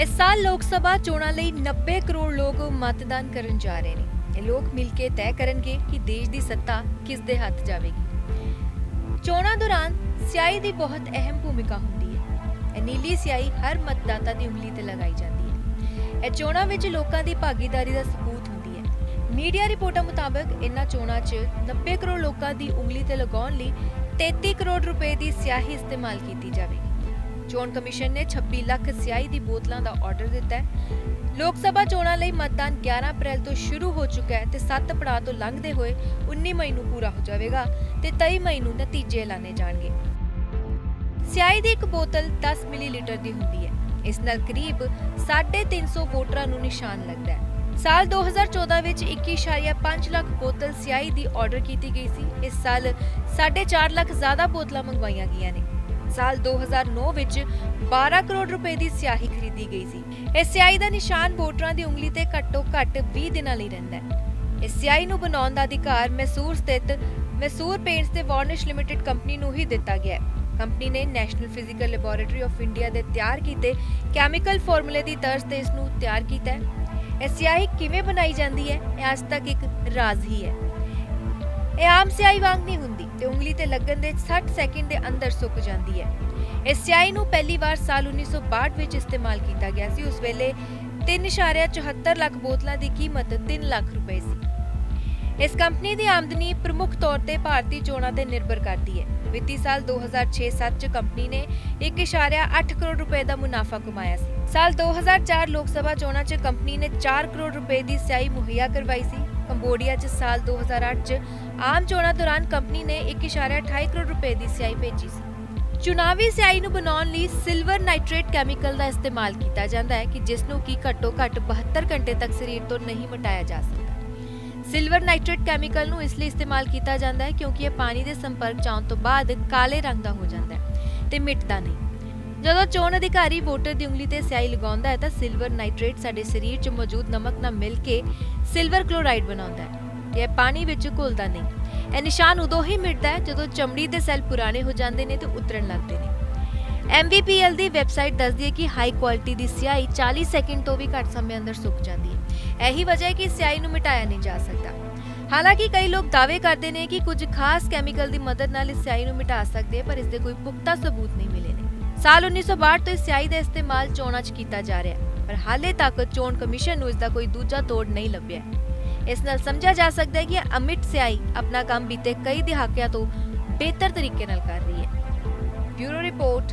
ਇਸ ਸਾਲ ਲੋਕ ਸਭਾ ਚੋਣਾਂ ਲਈ 90 ਕਰੋੜ ਲੋਕ ਮਤਦਾਨ ਕਰਨ ਜਾ ਰਹੇ ਨੇ। ਇਹ ਲੋਕ ਮਿਲ ਕੇ ਤੈਅ ਕਰਨਗੇ ਕਿ ਦੇਸ਼ ਦੀ ਸੱਤਾ ਕਿਸ ਦੇ ਹੱਥ ਜਾਵੇਗੀ। ਚੋਣਾਂ ਦੌਰਾਨ ਸਿਆਹੀ ਦੀ ਬਹੁਤ ਅਹਿਮ ਭੂਮਿਕਾ ਹੁੰਦੀ ਹੈ। ਇਹ ਨੀਲੀ ਸਿਆਹੀ ਹਰ ਮਤਦਾਤਾ ਦੀ ਉਂਗਲੀ ਤੇ ਲਗਾਈ ਜਾਂਦੀ ਹੈ। ਇਹ ਚੋਣਾਂ ਵਿੱਚ ਲੋਕਾਂ ਦੀ ਭਾਗੀਦਾਰੀ ਦਾ ਸਬੂਤ ਹੁੰਦੀ ਹੈ। ਮੀਡੀਆ ਰਿਪੋਰਟਾਂ ਮੁਤਾਬਕ ਇਨ੍ਹਾਂ ਚੋਣਾਂ 'ਚ 90 ਕਰੋੜ ਲੋਕਾਂ ਦੀ ਉਂਗਲੀ ਤੇ ਲਗਾਉਣ ਲਈ 33 ਕਰੋੜ ਰੁਪਏ ਦੀ ਸਿਆਹੀ ਇਸਤੇਮਾਲ ਕੀਤੀ ਜਾਵੇਗੀ। ਚੋਣ ਕਮਿਸ਼ਨ ਨੇ 26 ਲੱਖ ਸਿਆਹੀ ਦੀ ਬੋਤਲਾਂ ਦਾ ਆਰਡਰ ਦਿੱਤਾ ਹੈ। ਲੋਕ ਸਭਾ ਚੋਣਾਂ ਲਈ ਮਤਦਾਨ 11 ਅਪ੍ਰੈਲ ਤੋਂ ਸ਼ੁਰੂ ਹੋ ਚੁੱਕਾ ਹੈ ਤੇ 7 ਪੜਾਅ ਤੋਂ ਲੰਘਦੇ ਹੋਏ 19 ਮਈ ਨੂੰ ਪੂਰਾ ਹੋ ਜਾਵੇਗਾ ਤੇ 23 ਮਈ ਨੂੰ ਨਤੀਜੇ ਐਲਾਨੇ ਜਾਣਗੇ। ਸਿਆਹੀ ਦੀ ਇੱਕ ਬੋਤਲ 10 ਮਿਲੀਲੀਟਰ ਦੀ ਹੁੰਦੀ ਹੈ। ਇਸ ਨਾਲ ਕਰੀਬ 350 ਵੋਟਰਾਂ ਨੂੰ ਨਿਸ਼ਾਨ ਲੱਗਦਾ ਹੈ। ਸਾਲ 2014 ਵਿੱਚ 21.5 ਲੱਖ ਬੋਤਲ ਸਿਆਹੀ ਦੀ ਆਰਡਰ ਕੀਤੀ ਗਈ ਸੀ। ਇਸ ਸਾਲ 4.5 ਲੱਖ ਜ਼ਿਆਦਾ ਬੋਤਲਾਂ ਮੰਗਵਾਈਆਂ ਗਈਆਂ ਨੇ। ਸਾਲ 2009 ਵਿੱਚ 12 ਕਰੋੜ ਰੁਪਏ ਦੀ ਸਿਆਹੀ ਖਰੀਦੀ ਗਈ ਸੀ। ਇਸ ਸਿਆਹੀ ਦਾ ਨਿਸ਼ਾਨ ਵੋਟਰਾਂ ਦੀ ਉਂਗਲੀ ਤੇ ਘੱਟੋ ਘੱਟ 20 ਦਿਨਾਂ ਲਈ ਰਹਿੰਦਾ ਹੈ। ਇਸ ਸਿਆਹੀ ਨੂੰ ਬਣਾਉਣ ਦਾ ਅਧਿਕਾਰ ਮੈਸੂਰ ਸਥਿਤ ਮੈਸੂਰ ਪੇਂਟਸ ਤੇ ਵਾਰਨਿਸ਼ ਲਿਮਟਿਡ ਕੰਪਨੀ ਨੂੰ ਹੀ ਦਿੱਤਾ ਗਿਆ ਹੈ। ਕੰਪਨੀ ਨੇ National Physical Laboratory of India ਦੇ ਤਿਆਰ ਕੀਤੇ ਕੈਮੀਕਲ ਫਾਰਮੂਲੇ ਦੀ ਤਰਜ਼ ਤੇ ਇਸ ਨੂੰ ਤਿਆਰ ਕੀਤਾ ਹੈ। ਇਹ ਸਿਆਹੀ ਕਿਵੇਂ ਬਣਾਈ ਜਾਂਦੀ ਹੈ, ਇਹ ਅੱਜ ਤੱਕ ਇੱਕ ਰਾਜ਼ ਹੀ ਹੈ। ਇਹ ਆਮ ਸਿਆਹੀ ਵਾਂਗ ਨਹੀਂ ਹੁੰਦੀ ਤੇ ਉਂਗਲੀ ਤੇ ਲੱਗਣ ਦੇ 60 ਸੈਕਿੰਡ ਦੇ ਅੰਦਰ ਸੁੱਕ ਜਾਂਦੀ ਹੈ। ਇਸ ਸਿਆਹੀ ਨੂੰ ਪਹਿਲੀ ਵਾਰ ਸਾਲ 1962 ਵਿੱਚ ਇਸਤੇਮਾਲ ਕੀਤਾ ਗਿਆ ਸੀ। ਉਸ ਵੇਲੇ 3.74 ਲੱਖ ਬੋਤਲਾਂ ਦੀ ਕੀਮਤ 3 ਲੱਖ ਰੁਪਏ ਸੀ। ਇਸ ਕੰਪਨੀ ਦੀ ਆਮਦਨੀ ਪ੍ਰਮੁੱਖ ਤੌਰ ਤੇ ਭਾਰਤੀ ਚੋਣਾਂ ਤੇ ਨਿਰਭਰ ਕਰਦੀ ਹੈ। ਵਿੱਤੀ ਸਾਲ 2006-7 ਚ ਕੰਪਨੀ ਨੇ 1.8 ਕਰੋੜ ਰੁਪਏ ਦਾ ਮੁਨਾਫਾ ਕਮਾਇਆ ਸੀ। ਸਾਲ 2004 ਲੋਕ ਸਭਾ ਚੋਣਾਂ 'ਚ ਕੰਪਨੀ ਨੇ 4 ਕਰੋੜ ਰੁਪਏ ਦੀ ਸਿਆਹੀ ਮੁਹੱਈਆ ਕਰਵਾਈ ਸੀ। ਕੰਬੋਡੀਆ 'ਚ ਸਾਲ 2008 'ਚ ਆਮ ਚੋਣਾਂ ਦੌਰਾਨ ਕੰਪਨੀ ਨੇ 1.28 ਕਰੋੜ ਰੁਪਏ ਦੀ ਸਿਆਹੀ ਭੇਜੀ ਸੀ। ਚੁਣਾਵੀ ਸਿਆਹੀ ਨੂੰ ਬਣਾਉਣ ਲਈ ਸਿਲਵਰ ਨਾਈਟ੍ਰੇਟ ਕੈਮੀਕਲ ਦਾ ਇਸਤੇਮਾਲ ਕੀਤਾ ਜਾਂਦਾ ਹੈ ਕਿ ਜਿਸ ਨੂੰ ਕੀ ਘੱਟੋ ਘੱਟ 72 ਘੰਟੇ ਤੱਕ ਸਰੀਰ ਤੋਂ ਨਹੀਂ ਮਿਟਾਇਆ ਜਾ ਸਕਦਾ। ਸਿਲਵਰ ਨਾਈਟ੍ਰੇਟ ਕੈਮੀਕਲ ਨੂੰ ਇਸ ਲਈ ਇਸਤੇਮਾਲ ਕੀਤਾ ਜਾਂਦਾ ਹੈ ਕਿਉਂਕਿ ਇਹ ਪਾਣੀ ਦੇ ਸੰਪਰਕ 'ਚ ਆਉਣ ਤੋਂ ਬਾਅਦ ਕਾਲੇ ਰੰਗ ਦਾ ਹੋ ਜਾਂਦਾ ਹੈ ਤੇ ਮਿਟਦਾ ਨਹੀਂ। ਜਦੋਂ ਚੋਣ ਅਧਿਕਾਰੀ ਵੋਟਰ ਦੀ ਉਂਗਲੀ ਤੇ ਸਿਆਹੀ ਲਗਾਉਂਦਾ ਹੈ ਤਾਂ ਸਿਲਵਰ ਨਾਈਟ੍ਰੇਟ ਸਾਡੇ ਸਰੀਰ 'ਚ ਮੌਜੂਦ ਨਮਕ ਨਾਲ ਮਿਲ ਕੇ ਸਿਲਵਰ ਕਲੋਰਾਈਡ ਬਣਾਉਂਦਾ ਹੈ। ਇਹ ਪਾਣੀ ਵਿੱਚ ਘੁਲਦਾ ਨਹੀਂ। ਇਹ ਨਿਸ਼ਾਨ ਉਦੋਂ ਹੀ ਮਿਟਦਾ ਹੈ ਜਦੋਂ ਚਮੜੀ ਦੇ ਸੈੱਲ ਪੁਰਾਣੇ ਹੋ ਜਾਂਦੇ ਨੇ ਤੇ ਉਤਰਨ ਲੱਗਦੇ ਨੇ। MVPL ਦੀ ਵੈਬਸਾਈਟ ਦੱਸਦੀ ਹੈ ਕਿ ਹਾਈ ਕੁਆਲਿਟੀ ਦੀ ਸਿਆਹੀ 40 ਸੈਕਿੰਡ ਤੋਂ ਵੀ ਘੱਟ ਸਮੇਂ ਅੰਦਰ ਸੁੱਕ ਜਾਂਦੀ ਹੈ। ਇਹੀ ਵਜ੍ਹਾ ਹੈ ਕਿ ਸਿਆਹੀ ਨੂੰ ਮਿਟਾਇਆ ਨਹੀਂ ਜਾ ਸਕਦਾ। ਹਾਲਾਂਕਿ ਕਈ ਲੋਕ ਦਾਅਵੇ ਕਰਦੇ ਨੇ ਕਿ ਕੁਝ ਖਾਸ ਕੈਮੀਕਲ ਦੀ ਮਦਦ ਨਾਲ ਇਸ ਸਿਆਹੀ ਨੂੰ ਮਿਟਾ ਸਕਦੇ ਪਰ ਇਸ ਦੇ ਕੋਈ ਪੁਖਤਾ ਸਬੂਤ ਨਹੀਂ ਮਿਲੇ ਨੇ। ਸਾਲ 1962 ਤੋਂ ਇਸ ਸਿਆਹੀ ਦਾ ਇਸਤੇਮਾਲ ਚੋਣਾਂ 'ਚ ਕੀਤਾ ਜਾ ਰਿਹਾ ਹੈ, ਪਰ ਹਾਲੇ ਤੱਕ ਚੋਣ ਕਮਿਸ਼ਨ ਨੂੰ ਇਸ ਦਾ ਕੋਈ ਦੂਜਾ ਤੋੜ ਨਹੀਂ ਲੱਭਿਆ ਇਸ ਨਾਲ ਸਮਝਿਆ ਜਾ ਸਕਦਾ ਹੈ ਕਿ ਅਮਿਟ ਸਿਆਹੀ ਆਪਣਾ ਕੰਮ ਬੀਤੇ ਕਈ ਦਹਾਕਿਆਂ ਤੋਂ ਬਿਹਤਰ ਤਰੀਕੇ ਨਾਲ ਕਰ ਰਹੀ ਹੈ। Bureau report